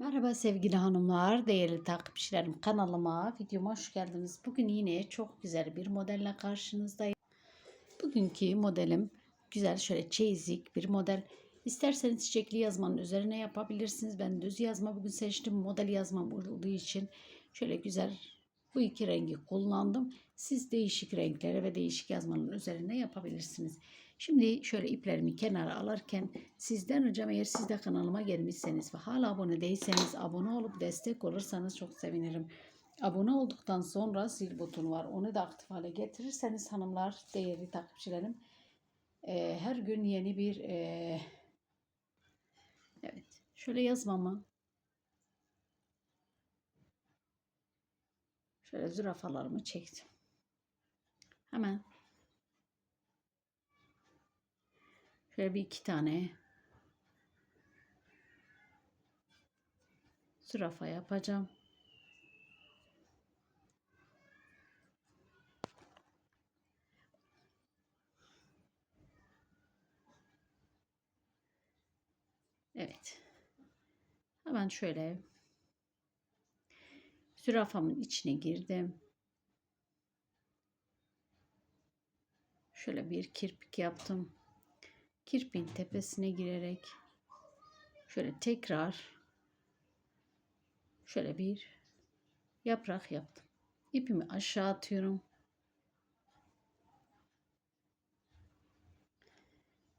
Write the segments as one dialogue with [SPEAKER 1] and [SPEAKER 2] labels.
[SPEAKER 1] Merhaba sevgili hanımlar, değerli takipçilerim kanalıma, videoma hoş geldiniz. Bugün yine çok güzel bir modelle karşınızdayım. Bugünkü modelim güzel şöyle çeyizlik bir model. İsterseniz çiçekli yazmanın üzerine yapabilirsiniz. Ben düz yazma bugün seçtim. Model yazmam olduğu için şöyle güzel bu iki rengi kullandım. Siz değişik renklere ve değişik yazmanın üzerine yapabilirsiniz. Şimdi şöyle iplerimi kenara alırken sizden ricam eğer siz de kanalıma gelmişseniz ve hala abone değilseniz abone olup destek olursanız çok sevinirim. Abone olduktan sonra zil butonu var. Onu da aktif hale getirirseniz hanımlar, değerli takipçilerim e, her gün yeni bir e, evet şöyle yazmamı şöyle zürafalarımı çektim. Hemen Şöyle bir iki tane zürafa yapacağım. Evet. Hemen şöyle zürafamın içine girdim. Şöyle bir kirpik yaptım kirpiğin tepesine girerek şöyle tekrar şöyle bir yaprak yaptım. İpimi aşağı atıyorum.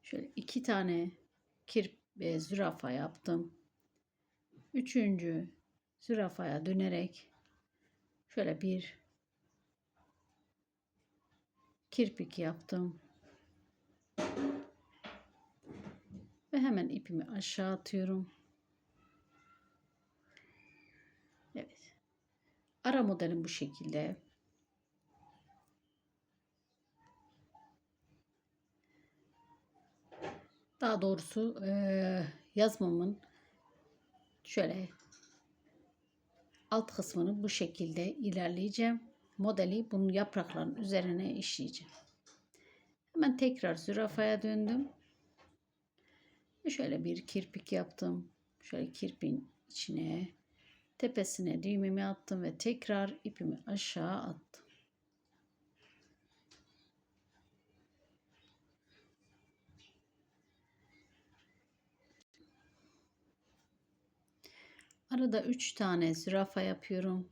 [SPEAKER 1] Şöyle iki tane kirp e, zürafa yaptım. Üçüncü zürafaya dönerek şöyle bir kirpik yaptım. Ve hemen ipimi aşağı atıyorum. Evet. Ara modelim bu şekilde. Daha doğrusu e, yazmamın şöyle alt kısmını bu şekilde ilerleyeceğim. Modeli bunun yaprakların üzerine işleyeceğim. Hemen tekrar zürafaya döndüm. Şöyle bir kirpik yaptım. Şöyle kirpin içine tepesine düğümümü attım ve tekrar ipimi aşağı attım. Arada 3 tane zürafa yapıyorum.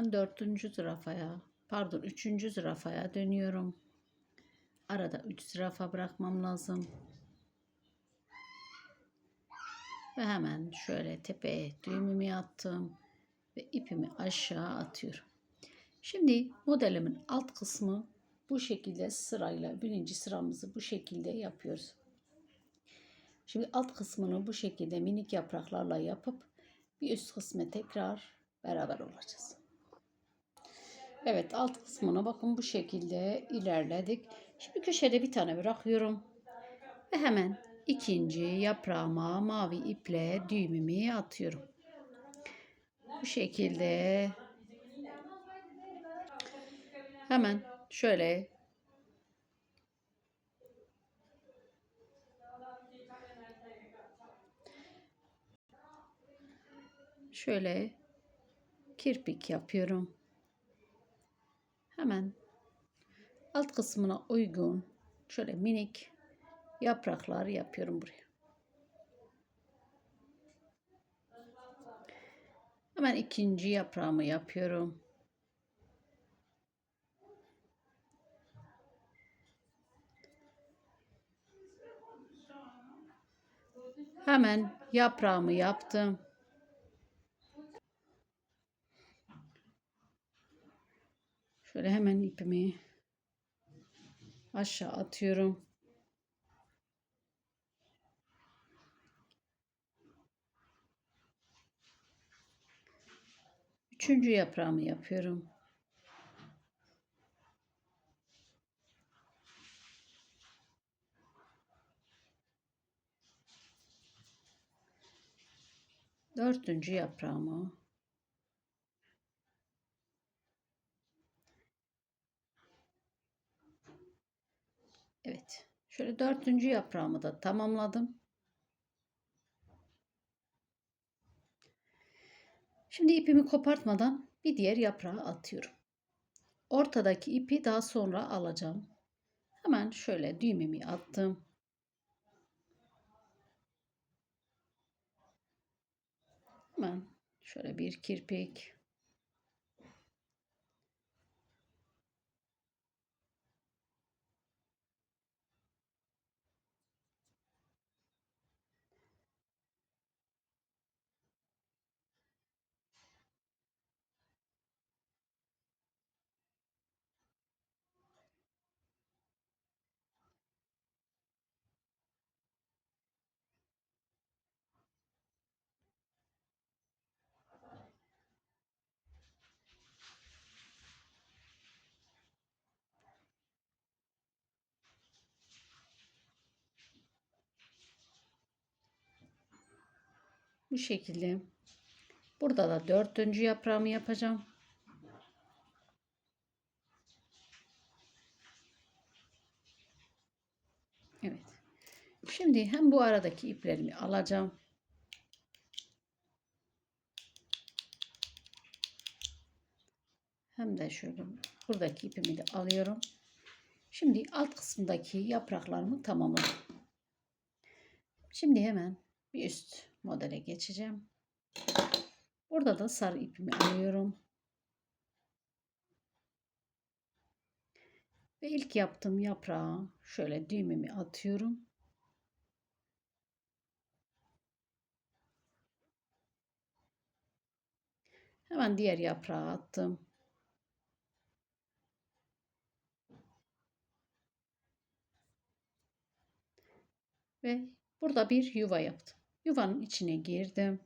[SPEAKER 1] Ben dördüncü zürafaya, pardon üçüncü zürafaya dönüyorum. Arada üç zürafa bırakmam lazım. Ve hemen şöyle tepeye düğümümü attım ve ipimi aşağı atıyorum. Şimdi modelimin alt kısmı bu şekilde sırayla birinci sıramızı bu şekilde yapıyoruz. Şimdi alt kısmını bu şekilde minik yapraklarla yapıp bir üst kısmı tekrar beraber olacağız. Evet alt kısmına bakın bu şekilde ilerledik. Şimdi köşede bir tane bırakıyorum. Ve hemen ikinci yaprağıma mavi iple düğümümü atıyorum. Bu şekilde hemen şöyle şöyle kirpik yapıyorum hemen alt kısmına uygun şöyle minik yapraklar yapıyorum buraya. Hemen ikinci yaprağımı yapıyorum. Hemen yaprağımı yaptım. Şöyle hemen ipimi aşağı atıyorum. Üçüncü yaprağımı yapıyorum. Dördüncü yaprağımı Evet. Şöyle dördüncü yaprağımı da tamamladım. Şimdi ipimi kopartmadan bir diğer yaprağı atıyorum. Ortadaki ipi daha sonra alacağım. Hemen şöyle düğümümü attım. Hemen şöyle bir kirpik. Bu şekilde. Burada da dördüncü yaprağımı yapacağım. Evet. Şimdi hem bu aradaki iplerimi alacağım. Hem de şöyle buradaki ipimi de alıyorum. Şimdi alt kısımdaki yapraklarımı tamamladım. Şimdi hemen bir üst modele geçeceğim. Burada da sarı ipimi alıyorum. Ve ilk yaptığım yaprağa şöyle düğümümü atıyorum. Hemen diğer yaprağı attım. Ve burada bir yuva yaptım. Yuvanın içine girdim.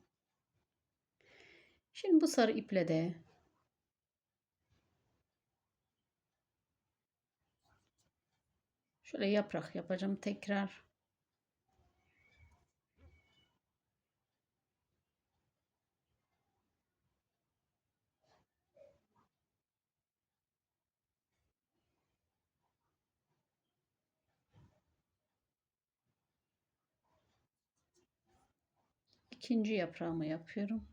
[SPEAKER 1] Şimdi bu sarı iple de şöyle yaprak yapacağım tekrar. İkinci yaprağımı yapıyorum.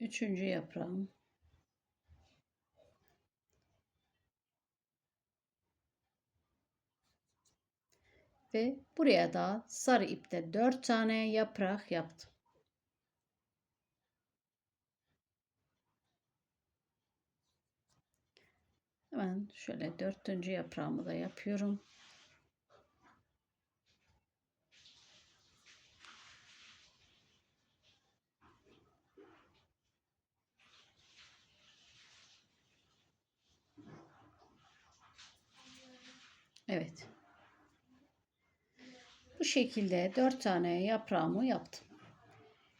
[SPEAKER 1] Üçüncü yaprağım. Ve buraya da sarı ipte dört tane yaprak yaptım. Hemen şöyle dördüncü yaprağımı da yapıyorum. Evet. Bu şekilde dört tane yaprağımı yaptım.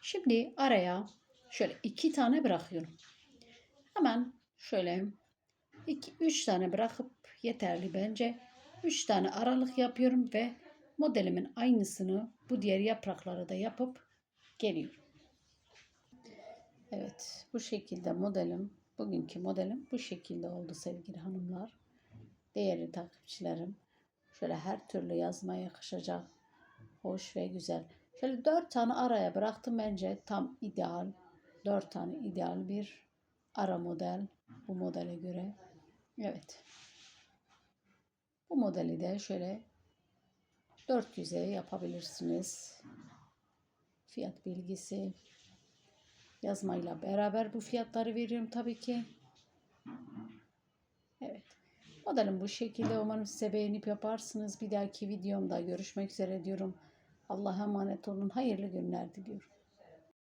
[SPEAKER 1] Şimdi araya şöyle iki tane bırakıyorum. Hemen şöyle 2 3 tane bırakıp yeterli bence. 3 tane aralık yapıyorum ve modelimin aynısını bu diğer yaprakları da yapıp geliyorum. Evet, bu şekilde modelim, bugünkü modelim bu şekilde oldu sevgili hanımlar. Değerli takipçilerim, şöyle her türlü yazmaya yakışacak, hoş ve güzel. Şöyle 4 tane araya bıraktım bence tam ideal. 4 tane ideal bir ara model bu modele göre. Evet. Bu modeli de şöyle 400'e yapabilirsiniz. Fiyat bilgisi yazmayla beraber bu fiyatları veriyorum tabii ki. Evet. Modelim bu şekilde. Umarım size beğenip yaparsınız. Bir dahaki videomda görüşmek üzere diyorum. Allah'a emanet olun. Hayırlı günler diliyorum.